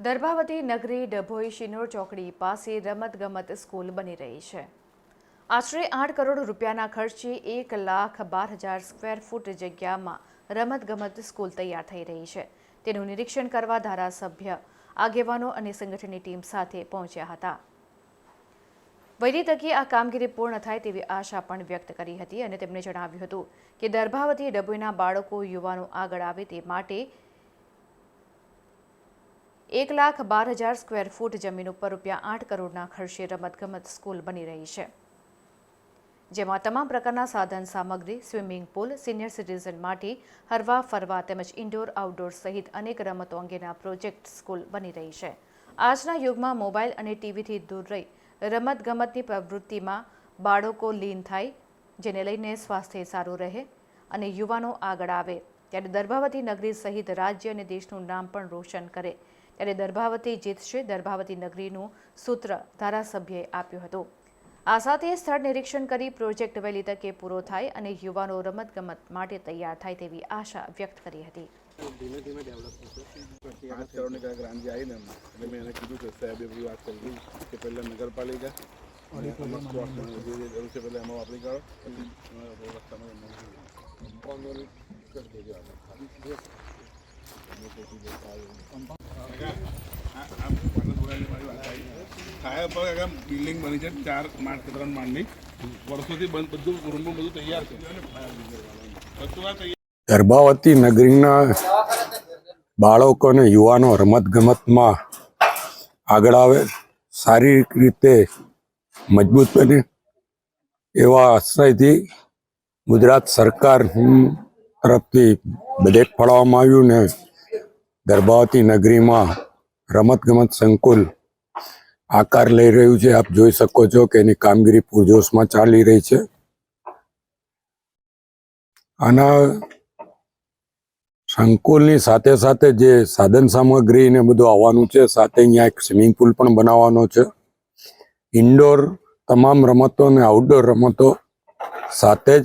દર્ભાવતી નગરી ડભોઈ શિનોર ચોકડી પાસે રમતગમત સ્કૂલ બની રહી છે. આશરે આઠ કરોડ રૂપિયાના ખર્ચે એક લાખ બાર હજાર સ્ક્વેર ફૂટ જગ્યામાં રમતગમત સ્કૂલ તૈયાર થઈ રહી છે. તેનું નિરીક્ષણ કરવા ધારાસભ્ય, આગેવાનો અને સંગઠનની ટીમ સાથે પહોંચ્યા હતા. વહેલી તકે આ કામગીરી પૂર્ણ થાય તેવી આશા પણ વ્યક્ત કરી હતી અને તેમણે જણાવ્યું હતું કે દર્ભાવતી ડભોઈના બાળકો, યુવાનો આગળ આવે તે માટે એક લાખ બાર હજાર સ્ક્વેર ફૂટ જમીન ઉપર રૂપિયા આઠ કરોડના ખર્ચે રમતગમત સ્કૂલ બની રહી છે. જેમાં તમામ પ્રકારના સાધન સામગ્રી, સ્વિમિંગ પુલ, સિનિયર સિટીઝન માટે હરવા, ફરવા તેમજ ઇન્ડોર, આઉટડોર સહિત અનેક રમતો અંગેના પ્રોજેક્ટ સ્કૂલ બની રહી છે. આજના યુગમાં મોબાઈલ અને ટીવીથી દૂર રહી રમતગમતની પ્રવૃત્તિમાં બાળકો લીન થાય, જેને લઈને સ્વાસ્થ્ય સારું રહે અને યુવાનો આગળ આવે. ત્યારે દર્ભાવતી નગરી સહિત રાજ્ય અને દેશનું નામ પણ રોશન કરે. ત્યારે દર્ભાવતી જીતશે દર્ભાવતી નગરીનું સૂત્ર ધારાસભ્યએ આપ્યું હતું. આ સાથે સ્થળ નિરીક્ષણ કરી પ્રોજેક્ટ વહેલી તકે પૂરો થાય અને યુવાનો રમતગમત માટે તૈયાર થાય તેવી આશા વ્યક્ત કરી હતી. પાંચ કરોડની કાંઈક ગ્રાન્ટ જે આવી ને એમાં. એટલે મેં એને કીધું કે સાહેબે બધી વાત કરી કે પહેલાં નગરપાલિકા અને અમુક સ્પોર્ટ્સ જે જે જરૂર છે પહેલાં એમાં વાપરી કાઢો. પછી રસ્તામાં કરી દેજો આપણે. થાય પર આગળ બિલ્ડિંગ બની છે ચાર માળ કે ત્રણ માળની વર્ષોથી બંધ રૂમનું બધું તૈયાર છે. ગર્ભાવતી નગરીના બાળકો અને યુવાનો રમતગમતમાં આગળ આવે, શારીરિક રીતે મજબૂત બને એવા આશ્રયથી ગુજરાત સરકાર તરફથી બજેટ ફાળવવામાં આવ્યું ને ગર્ભાવતી નગરીમાં રમતગમત સંકુલ આકાર લઈ રહ્યું છે. આપ જોઈ શકો છો કે એની કામગીરી પૂરજોશમાં ચાલી રહી છે. આના સંકુલની સાથે સાથે જે સાધન સામગ્રી ને બધું આવવાનું છે, સાથે અહીંયા એક સ્વિમિંગ પુલ પણ બનાવવાનો છે. ઇન્ડોર તમામ રમતો અને આઉટડોર રમતો સાથે જ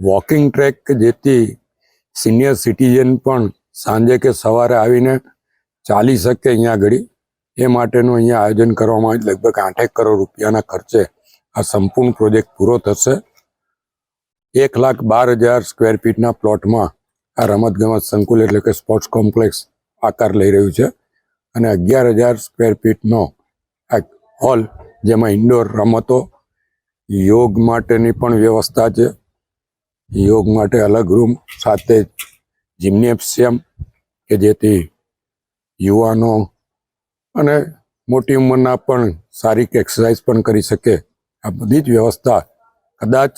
વોકિંગ ટ્રેક જેથી સિનિયર સિટીઝન પણ સાંજે કે સવારે આવીને ચાલી શકે અહીંયા આગળ. એ માટેનું અહીંયા આયોજન કરવામાં આવ્યું. લગભગ આઠેક કરોડ રૂપિયાના ખર્ચે આ સંપૂર્ણ પ્રોજેક્ટ પૂરો થશે. એક લાખ બાર હજાર સ્ક્વેર ફીટના પ્લોટમાં આ રમતગમત સંકુલ એટલે કે સ્પોર્ટ્સ કોમ્પ્લેક્સ આકાર લઈ રહ્યું છે. અને અગિયાર હજાર સ્ક્વેર ફીટનો આ હોલ, જેમાં ઇન્ડોર રમતો, યોગ માટેની પણ વ્યવસ્થા છે. યોગ માટે અલગ રૂમ સાથે જિમ્નેશિયમ કે જેથી યુવાનો અને મોટી ઉંમરના પણ શારીરિક એક્સરસાઇઝ પણ કરી શકે. આ બધી જ વ્યવસ્થા કદાચ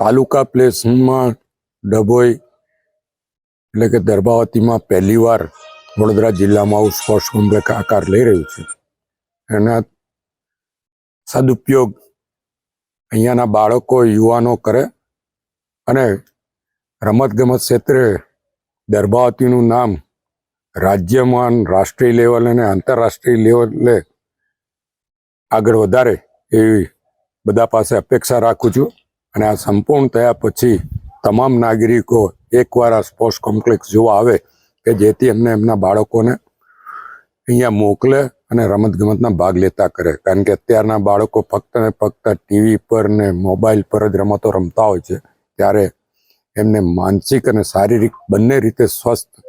તાલુકા પ્લેસમાં ડભોઈ એટલે કે દરબાવતીમાં પહેલીવાર વડોદરા જિલ્લામાં આવું સ્પોર્ટ્સ કોમ્પ્લેક્સ આકાર લઈ રહ્યું છે. એના સદુપયોગ અહીંયાના બાળકો, યુવાનો કરે અને રમતગમત ક્ષેત્રે દરબાવતીનું નામ રાજ્યમાં રાષ્ટ્રીય લેવલ અને આંતરરાષ્ટ્રીય લેવલે આગળ વધારે એવી બધા પાસે અપેક્ષા રાખું છું. અને આ સંપૂર્ણ થયા પછી તમામ નાગરિકો એકવાર આ સ્પોર્ટ્સ કોમ્પ્લેક્સ જોવા આવે કે જેથી એમને એમના બાળકોને અહીંયા મોકલે અને રમતગમતના ભાગ લેતા કરે. કારણ કે અત્યારના બાળકો ફક્ત ને ફક્ત ટીવી પર ને મોબાઈલ પર જ રમતો રમતા હોય છે. ત્યારે એમને માનસિક અને શારીરિક બંને રીતે સ્વસ્થ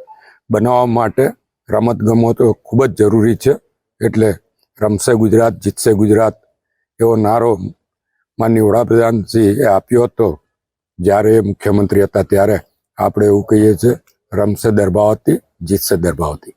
બનાવવા માટે રમતગમત ખૂબ જ જરૂરી છે. એટલે રમશે ગુજરાત, જીતશે ગુજરાત એવો નારો માનની વડાપ્રધાનશ્રીએ આપ્યો હતો. જ્યારે મુખ્યમંત્રી હતા ત્યારે આપણે એવું કહીએ છીએ, રમશે દરબાવતી જીતશે દર્ભાવતી